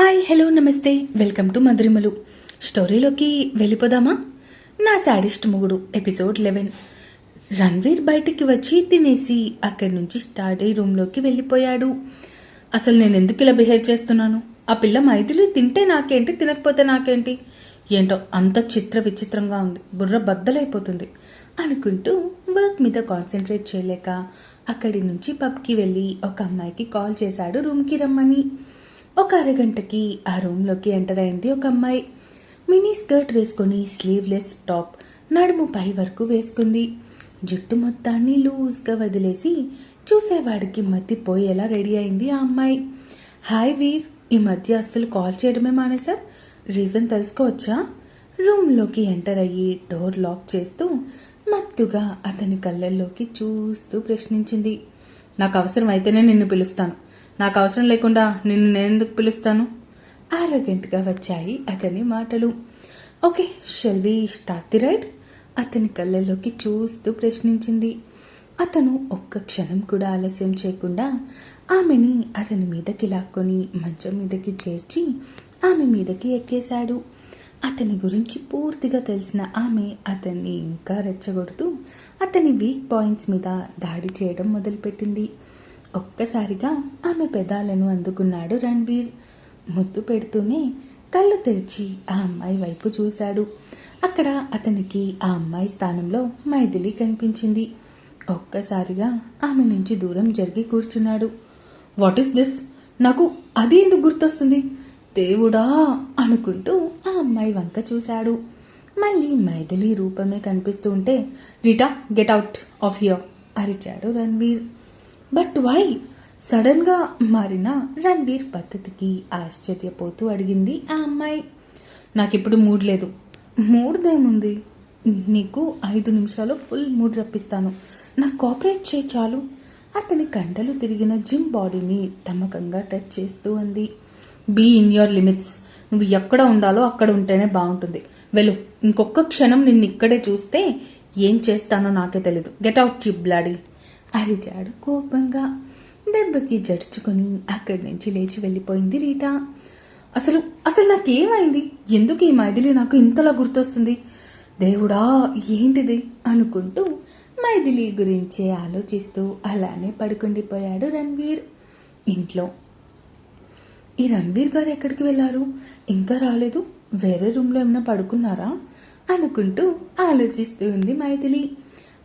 Hi hello నమస్తే. Welcome to మధురిమలు. స్టోరీలోకి వెళ్ళిపోదామా? నా శాడిస్ట్ మొగుడు ఎపిసోడ్ లెవెన్. రణ్వీర్ బయటికి వచ్చి తినేసి అక్కడి నుంచి స్టార్ట్ అయ్యి రూమ్లోకి వెళ్ళిపోయాడు. అసలు నేను ఎందుకు ఇలా బిహేవ్ చేస్తున్నాను? ఆ పిల్ల మైథిలి తింటే నాకేంటి తినకపోతే నాకేంటి? ఏంటో అంత చిత్ర విచిత్రంగా ఉంది. బుర్ర బద్దలైపోతుంది అనుకుంటూ వర్క్ మీద కాన్సన్ట్రేట్ చేయలేక అక్కడి నుంచి పబ్కి వెళ్ళి ఒక అమ్మాయికి కాల్ చేశాడు రూమ్కి రమ్మని. ఒక అరగంటకి ఆ రూమ్లోకి ఎంటర్ అయింది ఒక అమ్మాయి. మినీ స్కర్ట్ వేసుకొని స్లీవ్లెస్ టాప్ నడుము పై వరకు వేసుకుంది. జుట్టు మొత్తాన్ని లూజ్గా వదిలేసి చూసేవాడికి మతిపోయేలా రెడీ అయింది ఆ అమ్మాయి. హాయ్ వీర్ ఈ మధ్య అస్సలు కాల్ చేయడమే మానేశారు రీజన్ తెలుసుకోవచ్చా? రూమ్లోకి ఎంటర్ అయ్యి డోర్ లాక్ చేస్తూ మత్తుగా అతని కళ్ళల్లోకి చూస్తూ ప్రశ్నించింది. నాకు అవసరం అయితేనే నిన్ను పిలుస్తాను. నాకు అవసరం లేకుండా నిన్ను నేను ఎందుకు పిలుస్తాను? ఆరోగ్యంట్గా వచ్చాయి అతని మాటలు. Okay shall we start the ride? అతని కళ్ళల్లోకి చూస్తూ ప్రశ్నించింది. అతను ఒక్క క్షణం కూడా ఆలస్యం చేయకుండా ఆమెని అతని మీదకి లాక్కొని మంచం మీదకి చేర్చి ఆమె మీదకి ఎక్కేశాడు. అతని గురించి పూర్తిగా తెలిసిన ఆమె అతన్ని ఇంకా రెచ్చగొడుతూ అతని వీక్ పాయింట్స్ మీద దాడి చేయడం మొదలుపెట్టింది. ఒక్కసారిగా ఆమె పెదాలను అందుకున్నాడు రణ్వీర్ ముద్దు పెడుతూనే కళ్ళు తెరిచి ఆ అమ్మాయి వైపు చూశాడు. అక్కడ అతనికి ఆ అమ్మాయి స్థానంలో మైథిలి కనిపించింది. ఒక్కసారిగా ఆమె నుంచి దూరం జరిగి కూర్చున్నాడు. వాట్ ఈస్ దిస్ నాకు అది ఎందుకు గుర్తొస్తుంది? దేవుడా! అనుకుంటూ ఆ అమ్మాయి వంక చూశాడు. మళ్ళీ మైథిలి రూపమే కనిపిస్తూ ఉంటే Rita get out of here అరిచాడు రణ్వీర్ బట్ వై సడన్గా మారిన రణ్వీర్ పద్ధతికి ఆశ్చర్యపోతూ అడిగింది ఆ అమ్మాయి. నాకిప్పుడు మూడ్ లేదు. మూడ్దేముంది? నీకు ఐదు నిమిషాలు ఫుల్ మూడ్ రప్పిస్తాను. నాకు కోఆపరేట్ చేయి చాలు. అతని కండలు తిరిగిన జిమ్ బాడీని తమకంగా టచ్ చేస్తూ అంది. బీ ఇన్ యువర్ లిమిట్స్ నువ్వు ఎక్కడ ఉండాలో అక్కడ ఉంటేనే బాగుంటుంది. వెళ్ళు. ఇంకొక క్షణం నిన్ను ఇక్కడే చూస్తే ఏం చేస్తానో నాకే తెలీదు. గెట్ అవుట్ చిప్ బ్లాడీ అరిచాడు కోపంగా. దెబ్బకి జడుచుకొని అక్కడి నుంచి లేచి వెళ్ళిపోయింది రీటా. అసలు అసలు నాకేమైంది? ఎందుకు ఈ మైథిలి నాకు ఇంతలా గుర్తొస్తుంది? దేవుడా ఏంటిది? అనుకుంటూ మైథిలి గురించే ఆలోచిస్తూ అలానే పడుకుండిపోయాడు రణ్వీర్. ఇంట్లో. ఈ రణ్వీర్ గారు ఎక్కడికి వెళ్ళారు? ఇంకా రాలేదు? వేరే రూమ్లో ఏమైనా పడుకున్నారా? అనుకుంటూ ఆలోచిస్తూ ఉంది మైథిలి.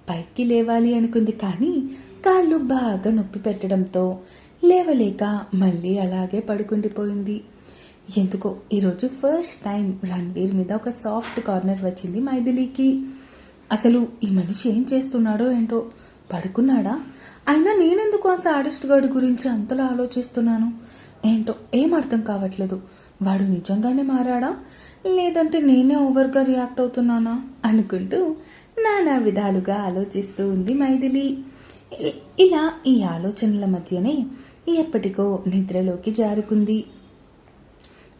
పైకి లేవాలి అనుకుంది కానీ కాళ్ళు బాగా నొప్పి పెట్టడంతో లేవలేక మళ్ళీ అలాగే పడుకుండిపోయింది. ఎందుకో ఈరోజు ఫస్ట్ టైం రణ్వీర్ మీద ఒక సాఫ్ట్ కార్నర్ వచ్చింది మైథిలికి. అసలు ఈ మనిషి ఏం చేస్తున్నాడో ఏంటో పడుకున్నాడా? అయినా నేనెందుకు ఆ సాడిస్ట్ గాడి గురించి అంతలా ఆలోచిస్తున్నాను? ఏంటో ఏం అర్థం కావట్లేదు. వాడు నిజంగానే మారాడా? లేదంటే నేనే ఓవర్గా రియాక్ట్ అవుతున్నానా? అనుకుంటూ నానా విధాలుగా ఆలోచిస్తూ ఉంది మైథిలి. ఇలా ఈ ఆలోచనల మధ్యనే ఎప్పటికో నిద్రలోకి జారుకుంది.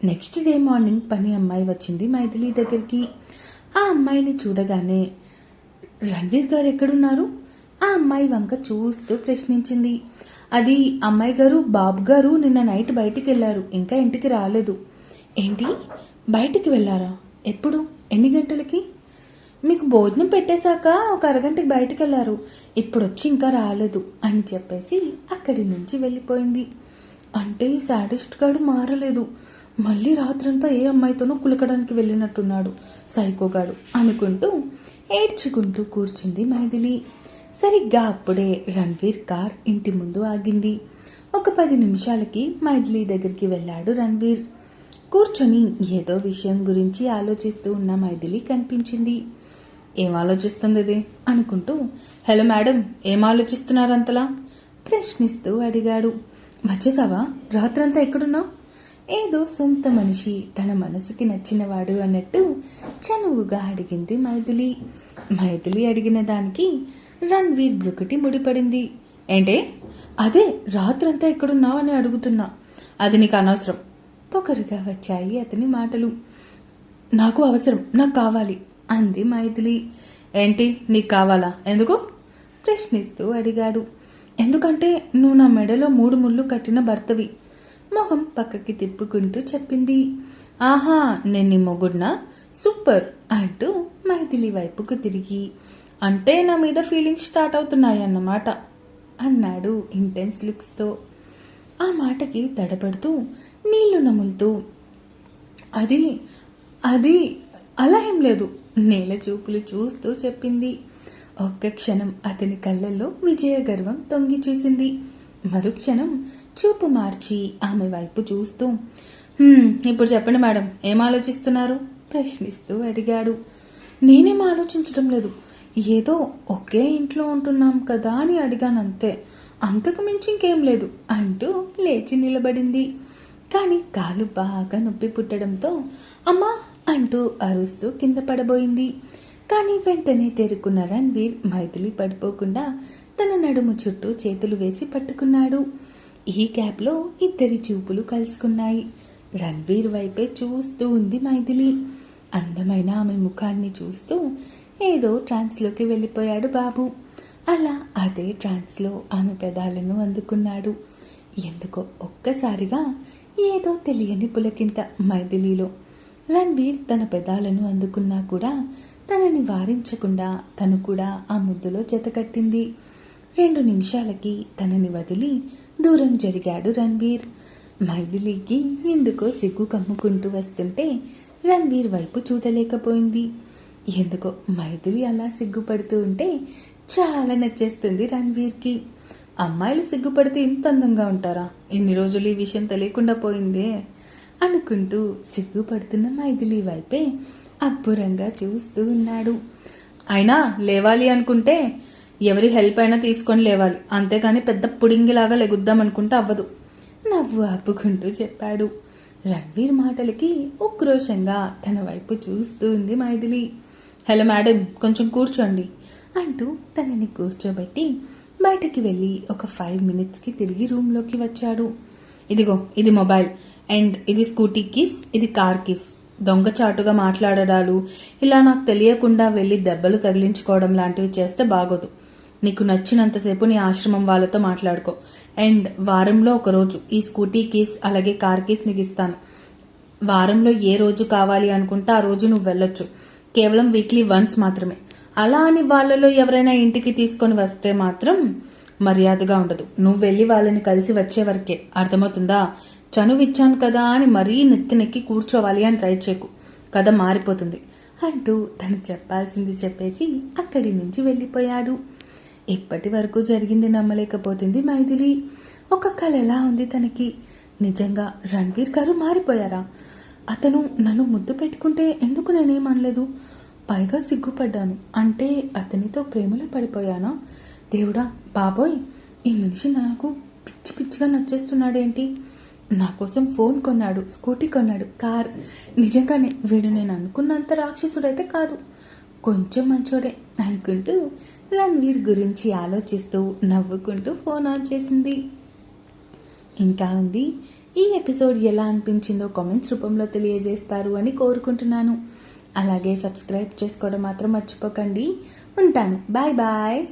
నెక్స్ట్ డే మార్నింగ్ పని అమ్మాయి వచ్చింది మైథిలి దగ్గరికి. ఆ అమ్మాయిని చూడగానే రణ్వీర్ గారు ఎక్కడున్నారు? ఆ అమ్మాయి వంక చూస్తూ ప్రశ్నించింది. అది అమ్మాయి గారు బాబు గారు నిన్న నైట్ బయటికి వెళ్ళారు ఇంకా ఇంటికి రాలేదు. ఏంటి? బయటికి వెళ్ళారా? ఎప్పుడు? ఎన్ని గంటలకి? మీకు భోజనం పెట్టేశాక ఒక అరగంటకి బయటికి వెళ్ళారు ఇప్పుడు వచ్చి ఇంకా రాలేదు అని చెప్పేసి అక్కడి నుంచి వెళ్ళిపోయింది. అంటే ఈ సాడిస్ట్ గాడు మారలేదు. మళ్ళీ రాత్రంతా ఏ అమ్మాయితోనో కులకడానికి వెళ్ళినట్టున్నాడు. సైకోగాడు అనుకుంటూ ఏడ్చుకుంటూ కూర్చుంది మైథిలి. సరిగ్గా అప్పుడే రణ్వీర్ కార్ ఇంటి ముందు ఆగింది. ఒక పది నిమిషాలకి మైథిలి దగ్గరికి వెళ్ళాడు రణ్వీర్. కూర్చొని ఏదో విషయం గురించి ఆలోచిస్తూ ఉన్న మైథిలి కనిపించింది. ఏం ఆలోచిస్తుంది ఇది అనుకుంటూ హలో మేడం ఏం ఆలోచిస్తున్నారు అంతలా ప్రశ్నిస్తూ అడిగాడు. వచ్చేసావా? రాత్రంతా ఎక్కడున్నావు? ఏదో సొంత మనిషి తన మనసుకి నచ్చినవాడు అన్నట్టు చనువుగా అడిగింది మైథిలి. మైథిలి అడిగిన దానికి రణ్వీర్ బ్రుకటి ముడిపడింది. ఏంటే? అదే రాత్రంతా ఎక్కడున్నావు అని అడుగుతున్నా. అది నీకు అనవసరం. పొగరుగా వచ్చాయి అతని మాటలు. నాకు అవసరం నాకు కావాలి. అంది మైథిలి. ఏంటి నీకు కావాలా? ఎందుకు? ప్రశ్నిస్తూ అడిగాడు. ఎందుకంటే నువ్వు నా మెడలో మూడు ముళ్ళు కట్టిన భర్తవి. మొహం పక్కకి తిప్పుకుంటూ చెప్పింది. ఆహా నేను నీ మొగుడ్నా? సూపర్ అంటూ మైథిలి వైపుకు తిరిగి. అంటే నా మీద ఫీలింగ్స్ స్టార్ట్ అవుతున్నాయి అన్నమాట అన్నాడు ఇంటెన్స్ లుక్స్తో. ఆ మాటకి తడబడుతూ నీళ్ళు నములుతూ అది అది అలా ఏం లేదు. నేల చూపులు చూస్తూ చెప్పింది. ఒక్క క్షణం అతని కళ్ళల్లో విజయ గర్వం తొంగి చూసింది. మరుక్షణం చూపు మార్చి ఆమె వైపు చూస్తూ ఇప్పుడు చెప్పండి మేడం ఏం ఆలోచిస్తున్నారు? ప్రశ్నిస్తూ అడిగాడు. నేనేం ఆలోచించడం లేదు. ఏదో ఒకే ఇంట్లో ఉంటున్నాం కదా అని అడిగాను అంతే అంతకు మించి ఇంకేం లేదు అంటూ లేచి నిలబడింది. కానీ కాలు బాగా నొప్పి పుట్టడంతో అమ్మా అంటూ అరుస్తూ కింద పడబోయింది. కానీ వెంటనే తేరుకున్న రణ్వీర్ మైథిలి పడిపోకుండా తన నడుము చుట్టూ చేతులు వేసి పట్టుకున్నాడు. ఈ గ్యాప్లో ఇద్దరి చూపులు కలుసుకున్నాయి. రణ్వీర్ వైపే చూస్తూ ఉంది మైథిలి. అందమైన ఆమె ముఖాన్ని చూస్తూ ఏదో ట్రాన్స్లోకి వెళ్ళిపోయాడు బాబు. అలా అదే ట్రాన్స్లో ఆమె పెదాలను అందుకున్నాడు. ఎందుకో ఒక్కసారిగా ఏదో తెలియని పులకింత మైథిలిలో రణ్వీర్ తన పెదాలను అందుకున్నా కూడా తనని వారించకుండా తను కూడా ఆ ముద్దులో జతకట్టింది రెండు నిమిషాలకి తనని వదిలి దూరం జరిగాడు రణ్వీర్. మైథిలికి ఎందుకో సిగ్గు కమ్ముకుంటూ వస్తుంటే రణ్వీర్ వైపు చూడలేకపోయింది. ఎందుకో మైథిలి అలా సిగ్గుపడుతూ ఉంటే చాలా నచ్చేస్తుంది రణ్వీర్కి. అమ్మాయిలు సిగ్గుపడితే ఇంత అందంగా ఉంటారా? ఇన్ని రోజులు ఈ విషయం తెలియకుండా పోయిందే? అనుకుంటూ సిగ్గుపడుతున్న మైథిలి వైపే అబ్బురంగా చూస్తూ ఉన్నాడు. అయినా లేవాలి అనుకుంటే ఎవరి హెల్ప్ అయినా తీసుకొని లేవాలి. అంతేగాని పెద్ద పుడింగిలాగా లెగుద్దాం అనుకుంటే అవ్వదు. నవ్వు ఆపుకుంటూ చెప్పాడు. రణ్వీర్ మాటలకి ఉక్రోషంగా తన వైపు చూస్తూ ఉంది మైథిలి. హలో మేడం కొంచెం కూర్చోండి అంటూ తనని కూర్చోబెట్టి బయటికి వెళ్ళి ఒక ఫైవ్ మినిట్స్కి తిరిగి రూమ్లోకి వచ్చాడు. ఇదిగో ఇది మొబైల్. అండ్ ఇది స్కూటీ కిస్ ఇది కార్ కిస్. దొంగచాటుగా మాట్లాడడాలు ఇలా నాకు తెలియకుండా వెళ్ళి దెబ్బలు తగిలించుకోవడం లాంటివి చేస్తే బాగోదు. నీకు నచ్చినంతసేపు నీ ఆశ్రమం వాళ్ళతో మాట్లాడుకో. అండ్ వారంలో ఒకరోజు ఈ స్కూటీ కీస్ అలాగే కార్ కీస్ నీకు ఇస్తాను. వారంలో ఏ రోజు కావాలి అనుకుంటే ఆ రోజు నువ్వు వెళ్ళొచ్చు. కేవలం వీక్లీ వన్స్ మాత్రమే. అలా అని వాళ్ళలో ఎవరైనా ఇంటికి తీసుకొని వస్తే మాత్రం మర్యాదగా ఉండదు. నువ్వు వెళ్ళి వాళ్ళని కలిసి వచ్చే వరకే. అర్థమవుతుందా? చనువిచ్చాను కదా అని మరీ నెత్తినెక్కి కూర్చోవాలి అని ట్రై చేయకు. కథ మారిపోతుంది. అంటూ తను చెప్పాల్సింది చెప్పేసి అక్కడి నుంచి వెళ్ళిపోయాడు. ఇప్పటి వరకు జరిగింది నమ్మలేకపోతుంది మైథిలి. ఒక కళ ఎలా ఉంది తనకి? నిజంగా రణ్వీర్ గారు మారిపోయారా? అతను నన్ను ముద్దు పెట్టుకుంటే ఎందుకు నేనేం అనలేదు పైగా సిగ్గుపడ్డాను. అంటే అతనితో ప్రేమలో పడిపోయానా? దేవుడా బాబోయ్ ఈ మనిషి నాకు పిచ్చి పిచ్చిగా నచ్చేస్తున్నాడేంటి? నా కోసం ఫోన్ కొన్నాడు స్కూటీ కొన్నాడు కార్. నిజంగానే వీడు నేను అనుకున్నంత రాక్షసుడైతే కాదు. కొంచెం మంచోడే అనుకుంటూ రణ్వీర్ గురించి ఆలోచిస్తూ నవ్వుకుంటూ ఫోన్ ఆన్ చేసింది. ఇంకా ఉంది ఈ ఎపిసోడ్ ఎలా అనిపించిందో కామెంట్స్ రూపంలో తెలియజేస్తారు అని కోరుకుంటున్నాను. అలాగే సబ్స్క్రైబ్ చేసుకోవడం మాత్రం మర్చిపోకండి. ఉంటాను. Bye bye.